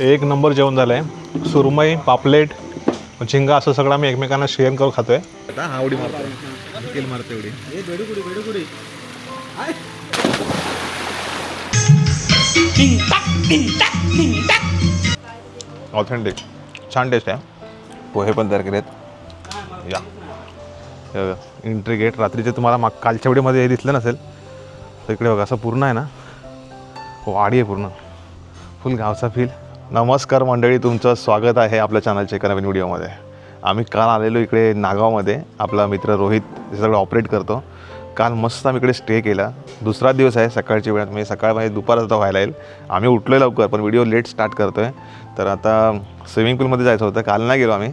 एक नंबर जेवण झालं आहे सुरमई पापलेट झिंगा असं सगळं आम्ही एकमेकांना शेअर करून खातोय. आता हा उडी मारतो किल मारते उडी. ऑथेंटिक छान टेस्ट आहे. पोहे पण तयार केलेत. या. एंट्री गेट रात्रीचे तुम्हाला माग कालच्या वेळेमध्ये हे दिसलं नसेल तर इकडे बघा असं पूर्ण आहे ना? वाडी आहे पूर्ण. फुल गावचा फील नमस्कार मंडळी तुमचं स्वागत आहे आपल्या चॅनलच्या एका नवीन व्हिडिओमध्ये आम्ही काल आलेलो इकडे नागावमध्ये आपला मित्र रोहित हे सगळं ऑपरेट करतो. काल मस्त आम्ही इकडे स्टे केला. दुसरा दिवस आहे सकाळची वेळात म्हणजे सकाळ म्हणजे दुपार आता व्हायला येईल. आम्ही उठलो लवकर पण व्हिडिओ लेट स्टार्ट करतो आहे तर आता स्विमिंग पूलमध्ये जायचं होतं. काल नाही गेलो आम्ही.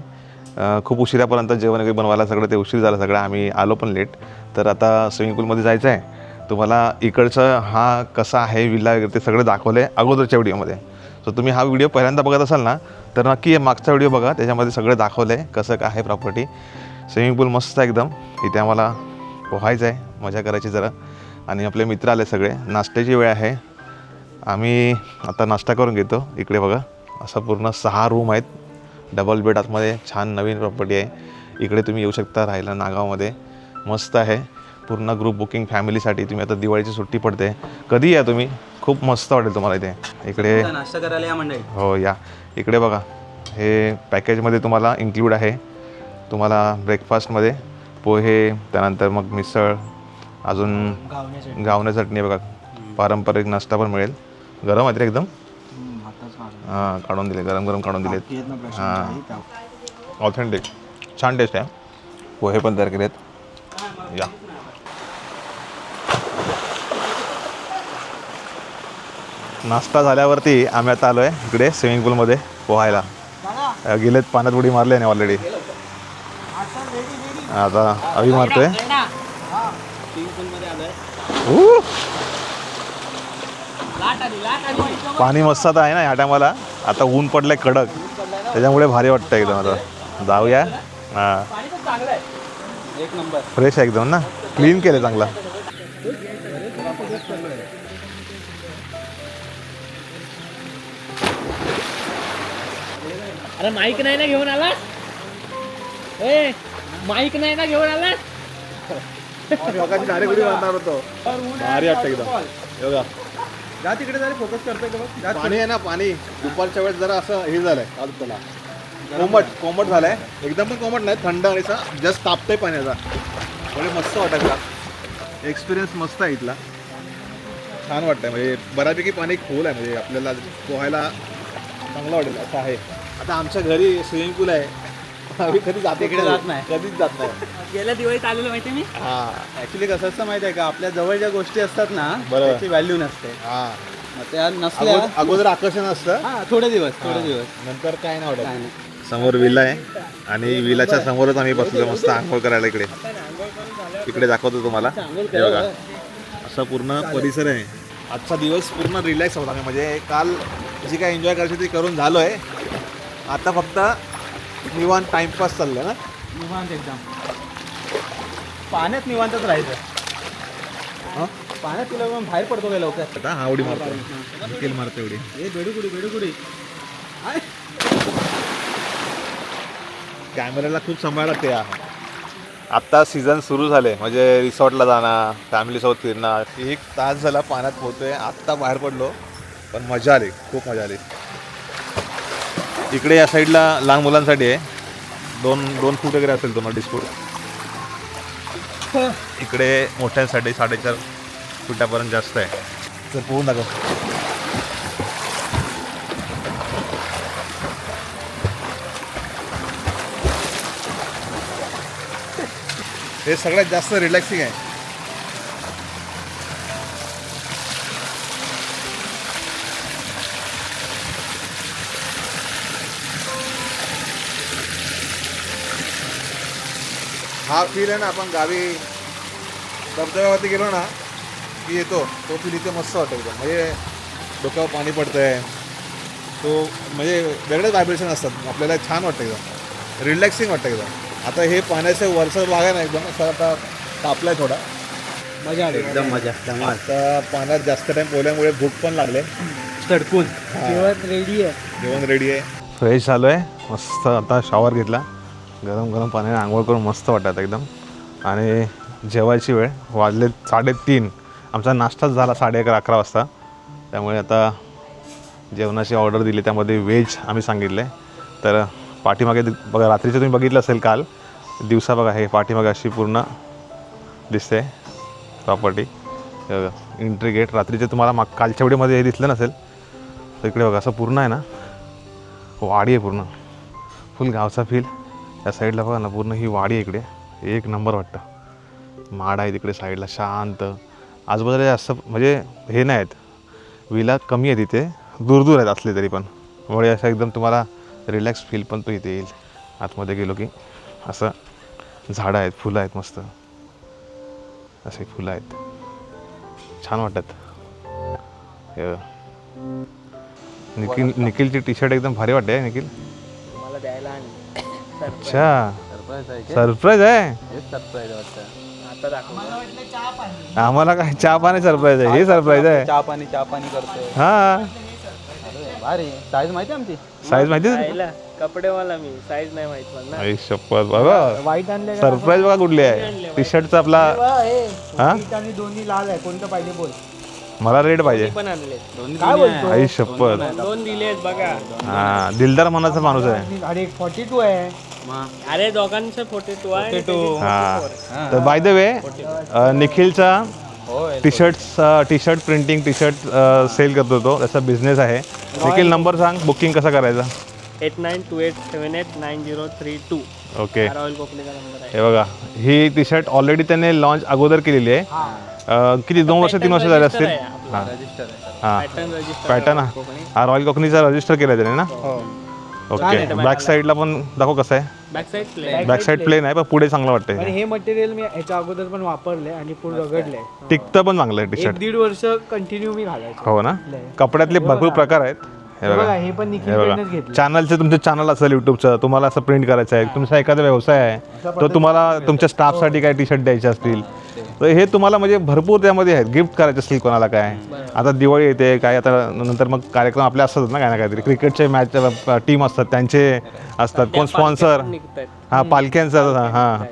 खूप उशिरापर्यंत जेवण वगैरे बनवायला सगळं ते उशीर झालं सगळं. आम्ही आलो पण लेट तर आता स्विमिंग पूलमध्ये जायचं आहे तुम्हाला इकडचं हा कसा आहे विला वगैरे ते सगळं दाखवलं आहे अगोदरच्या व्हिडिओमध्ये सो तुम्ही हा व्हिडिओ पहिल्यांदा बघत असाल ना तर नक्की मागचा व्हिडिओ बघा. त्याच्यामध्ये सगळं दाखवलं आहे कसं काय आहे प्रॉपर्टी स्विमिंग पूल मस्त आहे एकदम. इथे आम्हाला पोहायचं आहे. मजा करायची जरा. आणि आपले मित्र आले सगळे. नाश्त्याची वेळ आहे. आम्ही आता नाश्ता करून घेतो. इकडे बघा. असं पूर्ण सहा रूम आहेत. डबल बेड आतमध्ये छान नवीन प्रॉपर्टी आहे. इकडे तुम्ही येऊ शकता राहायला नागावमध्ये. मस्त आहे. पूर्ण ग्रुप बुकिंग फॅमिलीसाठी तुम्ही आता दिवाळीची सुट्टी पडते. कधी या तुम्ही? खूप मस्त वाटेल तुम्हाला इथे. इकडे नाश्ता करायला या मंडळी. हो या. इकडे बघा. हे पॅकेजमध्ये तुम्हाला इन्क्लूड आहे. तुम्हाला ब्रेकफास्टमध्ये पोहे त्यानंतर मग मिसळ अजून गावणे चटणी. बघा. पारंपरिक नाश्ता पण मिळेल. गरम आहे रे एकदम? हां काढून दिले. गरम गरम काढून दिलेत. हां. ऑथेंटिक छान टेस्ट आहे. पोहे पण तयार केलेत. या. नाश्ता झाल्यावरती आम्ही आता आलो आहे इकडे स्विमिंग पूलमध्ये पोहायला. गेलेत पाण्यात उडी मारली आहे ऑलरेडी आता अभि मारतोय. ऊ! पाणी मस्त आता आहे ना ह्या टायमाला आता ऊन पडलंय कडक. त्याच्यामुळे भारी वाटतं एकदम आता. जाऊया. हां. फ्रेश आहे एकदम ना. क्लीन केलं चांगला. अरे माईक नाही ना घेऊन आला ए माईक नाही ना घेऊन आला भारी वाटतं एकदम. हे बघा. जा तिकडे जरा फोकस करतोय का बघ? जा पाणी आहे ना पाणी. दुपारच्या वेळेस जरा असं हे झालंय त्याला कोमट कोमट झालंय. एकदम पण कोमट नाही थंड आणि जस्ट तापतंय पाण्याचा. म्हणजे मस्त वाटायचा एक्सपिरियन्स मस्त आहे इथला. छान वाटतंय म्हणजे बऱ्यापैकी पाणी खोल आहे म्हणजे आपल्याला पोहायला चांगलं वाटेल असं आहे. आता आमच्या घरी स्विमिंग पूल आहे. आम्ही कधी जात तिकडे जात नाही. कधीच जात नाही. गेल्या दिवाळीत आलेलं माहिती मी? हा. ऍक्च्युली कसं असतं माहिती आहे का? आपल्या जवळ ज्या गोष्टी असतात ना बरोबर. त्याची व्हॅल्यू नसते. हा. मग त्या नसल्या अगोदर अगोदर आकर्षण असतं. हा थोडे दिवस थोडे दिवस. नंतर काय नाही काय वाटत नाही. समोर विला आहे आणि विलाच्या समोरच आम्ही बसलो मस्त आंघोळ करायला इकडे. इकडे दाखवतो तुम्हाला. हे बघा. असा पूर्ण परिसर आहे. आजचा दिवस पूर्ण रिलॅक्स होता. म्हणजे काल जी काय एन्जॉय करायची ती करून झालो आहे आता फक्त निवांत टाइमपास चाललं ना? निवांत एकदम. पाण्यात निवांतच राहायचं. हं? पाण्यात तुला मग बाहेर पडतो काय लवकर? आता हा उडी मारतो किल मारतो एवढी ए बेडूकुडी आय. कॅमेऱ्याला खूप सांभाळ लागते या आत्ता सीझन सुरू झाले. म्हणजे रिसॉर्टला जाणार फॅमिलीसोबत फिरणार. एक तास झाला पाण्यात पोहतोय आत्ता बाहेर पडलो. पण मजा आली. खूप मजा आली. इकडे या साईडला लहान मुलांसाठी आहे. दोन दोन फूट वगैरे असेल तुम्हाला अडीच इकडे मोठ्यांसाठी साडेचार फुटापर्यंत जास्त आहे. तर पोहून दाखव. हे सगळ्यात जास्त रिलॅक्सिंग आहे. हा फील आहे ना आपण गावी धबधब्यावरती गेलो ना की येतो तो फील इथे मस्त वाटतो एकदम. म्हणजे डोक्यावर पाणी पडतंय. तो म्हणजे वेगळेच व्हायब्रेशन असतात. आपल्याला छान वाटतं एकदम. रिलॅक्सिंग वाटतं एकदम. आता हे पाण्याचं वरचं भाग आहे ना एकदम असं आता तापलाय थोडा. मजा आली. एकदम मजा आता पाण्यात जास्त टाईम पोहल्यामुळे भूक पण लागले. चडकून जेवण रेडी आहे. जेवण रेडी आहे. फ्रेश झालो आहे मस्त आता शॉवर घेतला. गरम गरम पाण्याने आंघोळ करून मस्त वाटतात एकदम. आणि जेवायची वेळ वाजले साडेतीन. आमचा नाश्ताच झाला साडे अकरा अकरा वाजता. त्यामुळे आता जेवणाची ऑर्डर दिली त्यामध्ये व्हेज आम्ही सांगितले. तर पाठीमागे बघा रात्रीचं तुम्ही बघितलं असेल काल. दिवसा बघा हे पाठीमागे अशी पूर्ण दिसते प्रॉपर्टी एंट्री गेट रात्रीचे तुम्हाला माग कालच्या वेळीमध्ये हे दिसलं नसेल. तर इकडे बघा असं पूर्ण आहे ना? वाडी आहे पूर्ण. फुल गावचा फील या साईडला बघा ना पूर्ण ही वाडी आहे इकडे. एक नंबर वाटतं. माड आहे तिकडे साईडला शांत. आजूबाजूला जास्त म्हणजे हे नाही आहेत. विला कमी आहे तिथे दूर दूर आहेत असले तरी पण. त्यामुळे असं एकदम तुम्हाला रिलॅक्स फील पण तो इथे येईल. आतमध्ये गेलो की असं झाडं आहेत फुलं आहेत मस्त. असे फुलं आहेत. छान वाटतात. हे निखिल निखिलची टी शर्ट एकदम भारी वाटते निखिल. अच्छा. सरप्राईज आहे सरप्राईज आहे? हेच सरप्राईज वाटतं. आता दाखव. आम्हाला काय? चहा पाणी सरप्राईज आहे. हे सरप्राईज आहे. चहा पाणी चहा पाणी करतोय. हा. अरे भारी. साईज माहिती आहे आमची? साईज माहिती कपडे मला मी. साईज नाही माहीत मला. आई शपथ बाबा. वाईट आणले सरप्राईज बघा कुठली आहे. टी शर्टचा आपला हा. आणि दोन्ही लाल आहे. कोणतं पाहिजे बोल. मला रेड पाहिजे. पण आणले. दोन्ही काय बोलतो? आई शपथ. दोन दिलेत बघा. हा दिलदार मनाचा माणूस आहे. अरे फॉर्टी टू आहे. अरे दोघांचं फोर्टी टू आहे. हा. तर by the way निखिलचा T shirt T shirt printing T shirt sell करतो तो. त्याचा बिझनेस आहे. निखिल नंबर सांग बुकिंग कसं करायचं? Eight nine two eight seven eight nine zero three two okay royal कोकणीचा number आहे. हे बघा ही टी शर्ट ऑलरेडी त्याने लॉन्च अगोदर केलेली आहे. किती दोन वर्ष तीन वर्ष झाले असतील? हां. रजिस्टर आहे. हां. पॅटर्न रजिस्टर पॅटर्न हा. रॉयल कोकणीचा रजिस्टर केला त्याने ना? हो. ओके बॅक साईडला पण दाखव कसं आहे. Back side play back side plain आहे पण पुढे चांगलं वाटतंय. आणि हे मटेरियल मी ह्याच्या अगोदर पण वापरले आणि पूर्ण रगडले. टिकतं पण चांगलं आहे टी एक शर्ट दीड वर्ष कंटिन्यू मी घालायचो. हो ना? कपड्यातले भरपूर प्रकार आहेत. हे हे बघा. बघा हे पण हे बघा. घेतलं चॅनलचं तुमचं चॅनल असेल युट्यूबचं तुम्हाला असं प्रिंट करायचं आहे. तुमचा एखादा व्यवसाय आहे तो तुम्हाला तुमच्या स्टाफसाठी काय टी शर्ट द्यायचे असतील तर हे तुम्हाला म्हणजे भरपूर त्यामध्ये आहेत. गिफ्ट करायचे असतील कोणाला काय. आता दिवाळी येते काय आता नंतर मग कार्यक्रम आपले असतात ना काय ना काहीतरी. क्रिकेटचे मॅच टीम असतात त्यांचे असतात. कोण स्पॉन्सर हा पालख्यांचं हां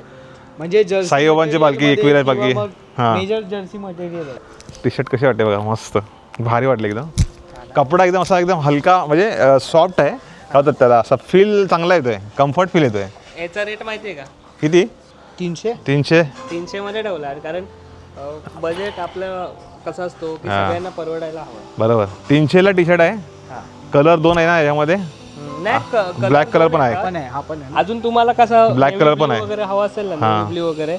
म्हणजे जर्सी साईबाबांची पालखी, एकविरा पालखी. हा. मेजर जर्सी मटेरियल आहे टी शर्ट कशी वाटते बघा मस्त. भारी वाटले एकदम. कपडा एकदम असा एकदम हलका म्हणजे सॉफ्ट आहे. त्याला असा फील चांगला येतोय कम्फर्ट फील येतोय. याचा रेट माहिती आहे का? किती? तीनशे? तीनशे? तीनशे मध्ये ठेवला आहे कारण बजेट आपलं कसं असतो की सगळ्यांना परवडायला हवं. बरोबर. तीनशेला टी शर्ट आहे कलर दोन आहे ना याच्यामध्ये? नाही ब्लॅक कलर पण आहे पण आहे हा पण आहे अजून तुम्हाला कसं Black color blue पण आहे. वगैरे हवा असेल ना ब्ल्यू वगैरे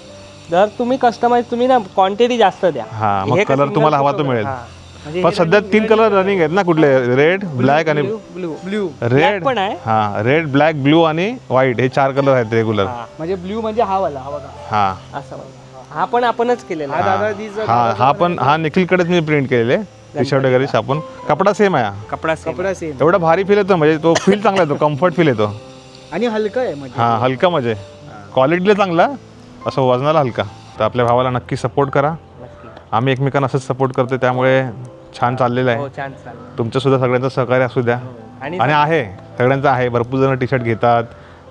जर तुम्ही कस्टमाइज तुम्ही ना क्वांटिटी जास्त द्या. हा मग हे कलर single तुम्हाला हवा तो? मिळेल. हा. म्हणजे पण सध्या तीन कलर रनिंग आहेत ना कुठले? रेड ब्लॅक आणि ब्लू ब्ल्यू रेड पण आहे. हा रेड ब्लॅक ब्लू आणि व्हाईट हे चार कलर आहेत रेग्युलर म्हणजे ब्ल्यू म्हणजे हा वाला हा बघा. हा. असं बघा. हा पण आपणच केलेला हा आहे. दादा तीच हा हा पण हा निखिलकडेच मी प्रिंट केलेले. टी शर्ट वगैरे छापून कपडा सेम आहे हा. कपडा. कपडा सेम एवढा भारी फील येतो म्हणजे तो फील चांगला येतो कम्फर्ट फील येतो. आणि हलका आहे म्हणजे. हा हलका म्हणजे. क्वालिटीला चांगला असं वजनाला हलका. तर आपल्या भावाला नक्की सपोर्ट करा. आम्ही एकमेकांना असंच सपोर्ट करतो त्यामुळे छान चाललेलं हो आहे छान चालेल. तुमचं सुद्धा सगळ्यांचं सहकार्य असू द्या. आणि आणि आहे सगळ्यांचं आहे. भरपूर जण टी शर्ट घेतात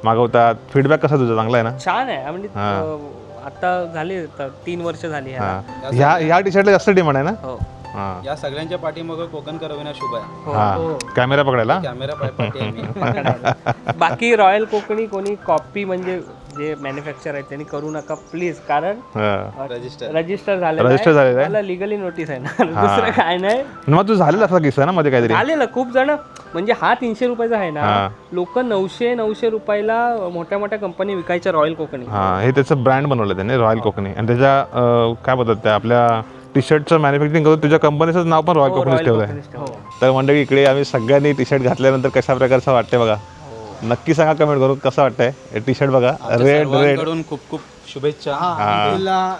मागवतात. फीडबॅक कसा तुझा? चांगला आहे ना? छान आहे. म्हणजे अं, आता झाली तर तीन वर्ष झाली ह्याला. हा ह्या ह्या टी शर्टला जास्त डिमांड आहे ना? हो. हा. या सगळ्यांच्या पाठीमागं कोकण करविना शुभ आहे. हा कॅमेरा पकडायला कॅमेरा पाय पाठी आहे मी बाकी रॉयल कोकणी कोणी कॉपी म्हणजे जे मॅन्युफॅक्चर आहेत त्यांनी करू नका प्लीज कारण हा. रजिस्टर रजिस्टर झालं झालेलं आहे? मला लिगली नोटीस आहे ना. दुसरं काय नाही. मग तू झालेला असा किस्सा ना मध्ये काहीतरी? आलेलं खूप जण म्हणजे हा तीनशे रुपयाचा आहे. ना. लोक नऊशे नऊशे रुपयाला मोठ्या मोठ्या कंपनी विकायच्या रॉयल कोकणी हा. हे त्याचं ब्रँड बनवलं त्याने रॉयल कोकणी आणि त्याच्या काय बोलतात त्या आपल्या टी शर्टचं मॅन्युफॅक्चरिंग करून तुझ्या कंपनीचं नाव पण रॉयल कोकणीच ठेवलं आहे तर मंडळी इकडे आम्ही सगळ्यांनी टी शर्ट घातल्यानंतर कशा प्रकारचं वाटतंय बघा. नक्की सांगा कमेंट करून कसं वाटतंय? टी शर्ट बघा. रेड रेड खूप खूप शुभेच्छा. हा तुला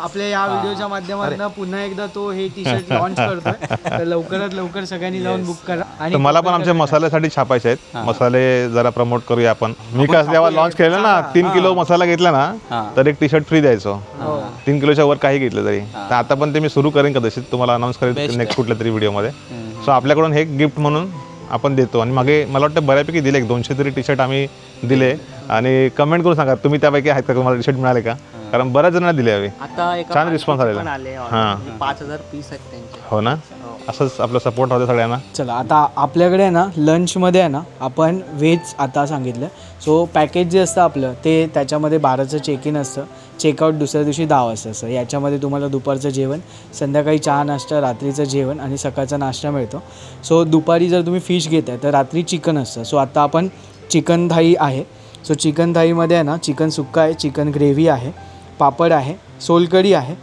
आपल्या या व्हिडिओच्या माध्यमातून पुन्हा एकदा तो हे टी शर्ट लॉन्च करतोय. तर लवकरात लवकर सगळ्यांनी जाऊन बुक करा. आणि तर मला पण आमच्या मसाल्यासाठी छापायचे आहेत. मसाले जरा प्रमोट करूया आपण. मी काय जेव्हा लॉन्च केलं ना तीन किलो मसाला घेतला ना तर एक टी शर्ट फ्री द्यायचो तीन किलोच्या वर काही घेतलं तरी. तर आता पण ते मी सुरू करेन कदाचित. तुम्हाला अनाऊन्स करेन नेक्स्ट कुठल्या तरी व्हिडिओमध्ये सो आपल्याकडून हे गिफ्ट म्हणून आपण देतो. आणि मागे मला वाटतं बऱ्यापैकी दिले एक दोनशे तरी टी शर्ट आम्ही दिले. आणि कमेंट करून सांगा तुम्ही त्यापैकी आहेत का? तुम्हाला टी शर्ट मिळाले का? कारण बऱ्याच जणांना दिले हवे. आता एका छान response आलेला. आले हां. पाच हजार पीस आहेत त्यांचे. हो ना? असंच आपलं सपोर्ट होतं सगळ्यांना. चला आता आपल्याकडे आहे ना लंचमध्ये आहे ना आपण व्हेज आता सांगितलं. सो पॅकेज जे असतं आपलं ते त्याच्यामध्ये बाराचं चेक इन असतं. चेकआउट दुसऱ्या दिवशी दहा वाजता असतं याच्यामध्ये तुम्हाला दुपारचं जेवण संध्याकाळी चहा नाश्ता रात्रीचं जेवण आणि सकाळचा नाश्ता मिळतो. सो दुपारी जर तुम्ही फिश घेत आहे तर रात्री चिकन असतं. सो आत्ता आपण चिकन थाई आहे. सो चिकन थाईमध्ये आहे ना चिकन सुक्का आहे चिकन ग्रेव्ही आहे पापड आहे सोलकढी आहे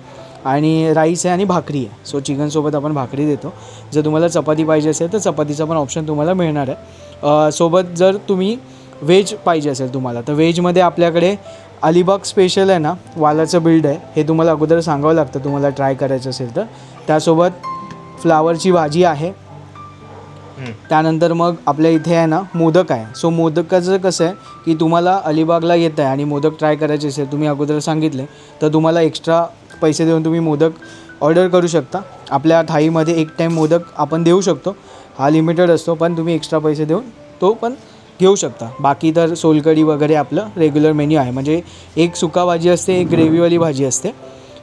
आणि राईस आहे आणि भाकरी आहे. सो चिकनसोबत आपण भाकरी देतो. जर तुम्हाला चपाती पाहिजे असेल तर चपातीचा पण ऑप्शन तुम्हाला मिळणार आहे. सोबत जर तुम्ही व्हेज पाहिजे असेल तुम्हाला तर व्हेजमध्ये आपल्याकडे अलिबाग स्पेशल आहे ना वालाचं बिल्ड आहे. हे तुम्हाला अगोदर सांगावं लागतं तुम्हाला ट्राय करायचं असेल तर. त्यासोबत फ्लावरची भाजी आहे. त्यानंतर मग आपल्या इथे आहे ना मोदक आहे. सो मोदकाचं कसं आहे की तुम्हाला अलिबागला येत आहे आणि मोदक ट्राय करायचे असेल तुम्ही अगोदर सांगितले तर तुम्हाला एक्स्ट्रा पैसे देऊन तुम्ही मोदक ऑर्डर करू शकता. आपल्या थाळीमध्ये एक टाईम मोदक आपण देऊ शकतो. हा लिमिटेड असतो पण तुम्ही एक्स्ट्रा पैसे देऊन तो पण घेऊ शकता. बाकी तर सोलकढी वगैरे आपलं रेग्युलर मेन्यू आहे. म्हणजे एक सुका भाजी असते एक ग्रेव्हीवाली भाजी असते.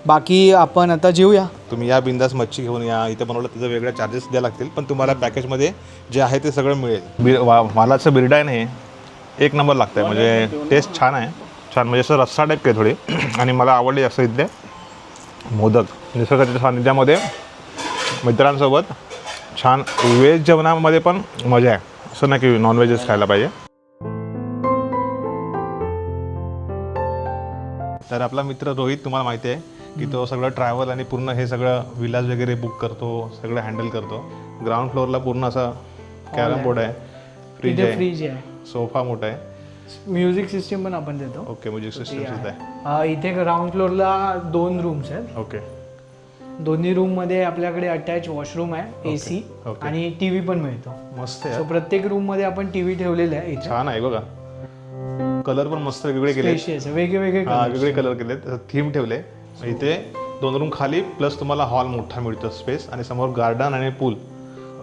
बाकी आपण आता जेऊया. तुम्ही या बिंदास मच्छी घेऊन या. इथे बनवलं त्याचं वेगळ्या चार्जेस द्यावे लागतील पण तुम्हाला पॅकेजमध्ये जे आहे ते सगळं मिळेल. बि वा वालाचं बिर्डा आहे ना हे एक नंबर लागतं आहे म्हणजे टेस्ट छान आहे. छान म्हणजे असं रस्सा टाईप आहे थोडी. आणि मला आवडले जास्त इथले मोदक. निसर्गाच्या सानिध्यामध्ये मित्रांसोबत छान व्हेज जेवणामध्ये पण मजा आहे. असं नाही की नॉनव्हेजच खायला पाहिजे? तर आपला मित्र रोहित तुम्हाला माहिती आहे की तो सगळं ट्रॅव्हल आणि पूर्ण हे सगळं विलाज वगैरे बुक करतो सगळं हँडल करतो. ग्राउंड फ्लोअरला पूर्ण असा कॅरम बोर्ड आहे. फ्रीज फ्रीज आहे. सोफा मोठा आहे. म्युझिक सिस्टीम पण आपण देतो. ओके म्युझिक सिस्टम सुद्धा आहे. इथे ग्राउंड फ्लोअरला दोन रूम्स आहेत. ओके दोन्ही रूममध्ये आपल्याकडे अटॅच वॉशरूम आहे ए सी ओके. आणि टी व्ही पण मिळतो. मस्त सो आहे प्रत्येक रूममध्ये आपण टी व्ही ठेवलेला आहे इथे. छान आहे बघा. कलर पण मस्त वेगळे केले स्पेशियस वेगवेगळे हा. वेगळे कलर केले थीम ठेवले. इथे दोन रूम खाली प्लस तुम्हाला हॉल मोठा मिळतो स्पेस आणि समोर गार्डन आणि पूल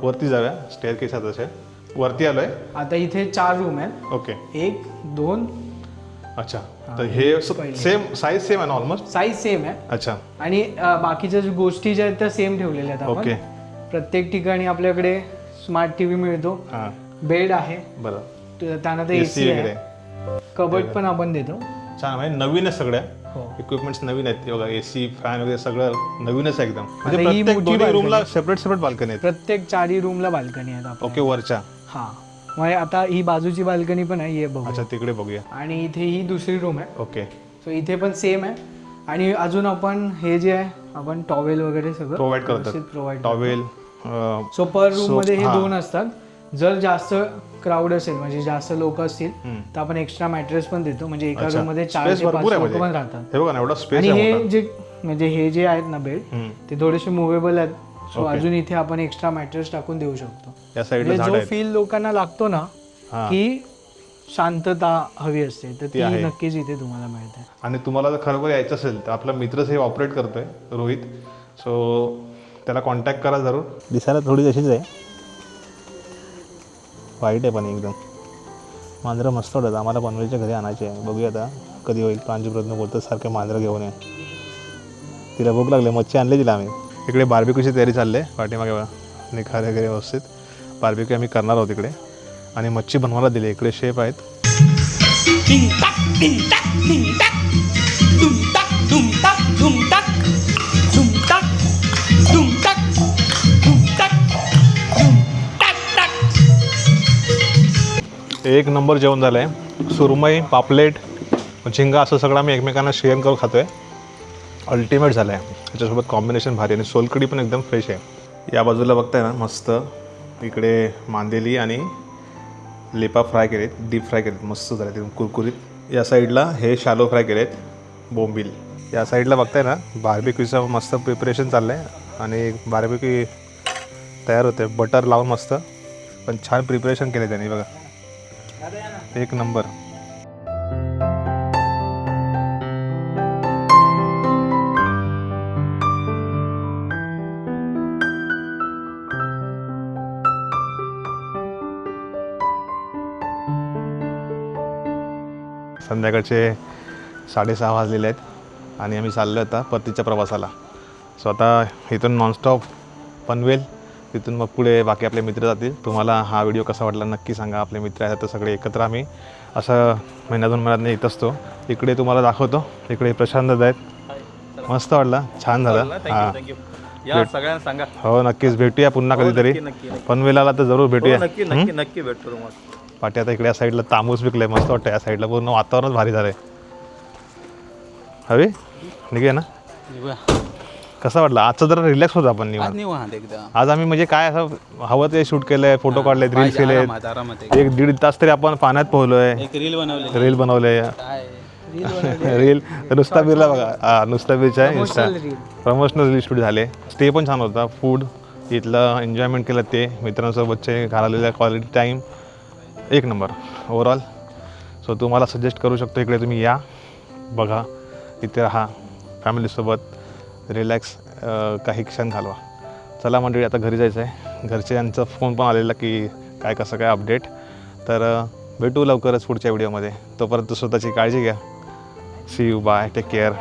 वरती जाऊया. स्टेअर केस तसे. वरती आलोय. आता इथे चार रूम आहेत. ओके एक दोन अच्छा तर हे सेम साईज सेम आहे ना ऑलमोस्ट साईज सेम आहे. अच्छा. आणि अ, बाकीच्या ज्या गोष्टी ज्या आहेत त्या सेम ठेवलेल्या आहेत ओके प्रत्येक ठिकाणी आपल्याकडे स्मार्ट टीव्ही मिळतो. हां. बेड आहे. बरं. त- त्यानंतर AC एसी वगैरे. आहे कबड पण आपण देतो. छान म्हणजे नवीन आहे सगळ्या. हो. इक्विपमेंट्स नवीन आहेत. बघा एसी फॅन वगैरे सगळं नवीनच आहे एकदम. म्हणजे आता ही प्रत्येक मोठी दोन्ही balcony. रूमला सेपरेट सेपरेट बाल्कनी आहेत. प्रत्येक चारही रूमला बाल्कनी आहेत आपण. ओके वरच्या. हा. म्हणजे आता ही बाजूची बाल्कनी पण आहे ये बघू अच्छा तिकडे बघूया आणि इथे ही दुसरी रूम आहे ओके सो इथे पण सेम आहे आणि अजून आपण हे जे आहे आपण टॉवेल वगैरे सगळं प्रोव्हाइड करतात प्रोव्हाइड टॉवेल सो पर रूममध्ये हे हा. दोन असतात जर जास्त क्राऊड असेल म्हणजे जास्त लोक असतील. तर आपण एक्स्ट्रा मॅट्रेस पण देतो म्हणजे एका. रूममध्ये चार ते पाच लोक म्हणजे. पण राहतात हे बघा ना एवढा स्पेस आणि आहे हे मोठा. जे म्हणजे हे जे आहेत ना बेड. ते थोडेसे मुव्हेबल आहेत सो Okay. अजून इथे आपण एक्स्ट्रा मॅट्रेस टाकून देऊ शकतो. या साईडला म्हणजे झाड जो आहेत. फील लोकांना लागतो ना हा. की शांतता हवी असते. तर ती आहे. नक्कीच इथे तुम्हाला मिळते. आणि तुम्हाला जर खरोखर यायचं असेल तर आपला मित्रच हे ऑपरेट करतोय रोहित. सो त्याला कॉन्टॅक्ट करा जरूर. दिसायला थोडी तशीच आहे. वाईट आहे पण एकदम. मांजरं मस्त वाटत आम्हाला पनवेलच्या घरी आणायचे आहे. बघूया आता कधी होईल. प्रांजू प्रयत्न बोलतो सारखे मांजरं घेऊन ये. तिला भूक लागले मच्छी आणली तिला आम्ही. इकडे बार्बिक्यूची तयारी चालली आहे. पाठीमागे बघा. निखार वगैरे व्यवस्थित. बार्बिक्यू आम्ही करणार आहोत इकडे. आणि मच्छी बनवायला दिली इकडे शेफ आहेत. एक नंबर जेवण झालं आहे सुरमई पापलेट झिंगा असं सगळं आम्ही एकमेकांना शेअर करून खातो आहे अल्टिमेट झालं आहे त्याच्यासोबत कॉम्बिनेशन भारी आणि सोलकडी पण एकदम फ्रेश आहे. या बाजूला बघताय ना मस्त इकडे मांदेली आणि लेपा फ्राय केलेत डीप फ्राय केलेत. मस्त झाले एकदम कुरकुरीत. या साईडला हे शालो फ्राय केलेत बोंबील. या साईडला बघताय ना बार्बिक्यूचं मस्त प्रिपरेशन चाललं आहे आणि बार्बिक्यू तयार होते बटर लावून मस्त पण छान प्रिपरेशन केलं त्यांनी बघा. एक नंबर संध्याकाळचे साडेसहा वाजलेले आहेत आणि आम्ही चाललो आता परतीच्या प्रवासाला. सो आता इथून नॉनस्टॉप पनवेल तिथून मग पुढे बाकी आपले मित्र जातील. तुम्हाला हा व्हिडिओ कसा वाटला नक्की सांगा. आपले मित्र आहेत तर सगळे एकत्र आम्ही. असं महिन्या दोन महिन्यात येत असतो. इकडे तुम्हाला दाखवतो. इकडे प्रशांत आहेत. मस्त वाटलं. छान झालं. हां. या सगळ्यांना सांगा. हो नक्कीच. भेटूया पुन्हा कधीतरी. नक्की, पनवेल आला तर जरूर भेटूया. नक्की नक्की नक्की भेटतो तुम्हाला. पाठी आता इकडे या साईडला तांबूस विकलंय मस्त वाटतं या साईडला. पूर्ण वातावरणच भारी झालंय. हवे? निघूया ना. कसं वाटलं? आजचं जरा रिलॅक्स होतं आपण आज निवांत. आज आम्ही म्हणजे काय असं हवं ते शूट केलंय फोटो काढलेत रील्स आरामात आरामात एक दीड तास तरी आपण पाण्यात पोहलोय एक रील बनवली. रील बनवले काय? रील नुसता बीरला बघा. हा, नुसता बीच आहे इंस्टा प्रमोशनल रील शूट झाले. स्टे पण छान होता. फूड इथलं एन्जॉयमेंट केलं ते. मित्रांसोबतचे घालवलेला क्वालिटी टाईम एक नंबर ओवरऑल सो तुम्हाला सजेस्ट करू शकतो इकडे तुम्ही या. बघा इथे राहा. फॅमिलीसोबत रिलॅक्स काही क्षण घालवा. चला मंडळी आता घरी जायचं आहे घरच्यांचा फोन पण आलेला की काय कसं काय अपडेट तर भेटू लवकरच पुढच्या व्हिडिओमध्ये तोपर्यंत स्वतःची काळजी घ्या. See you bye take care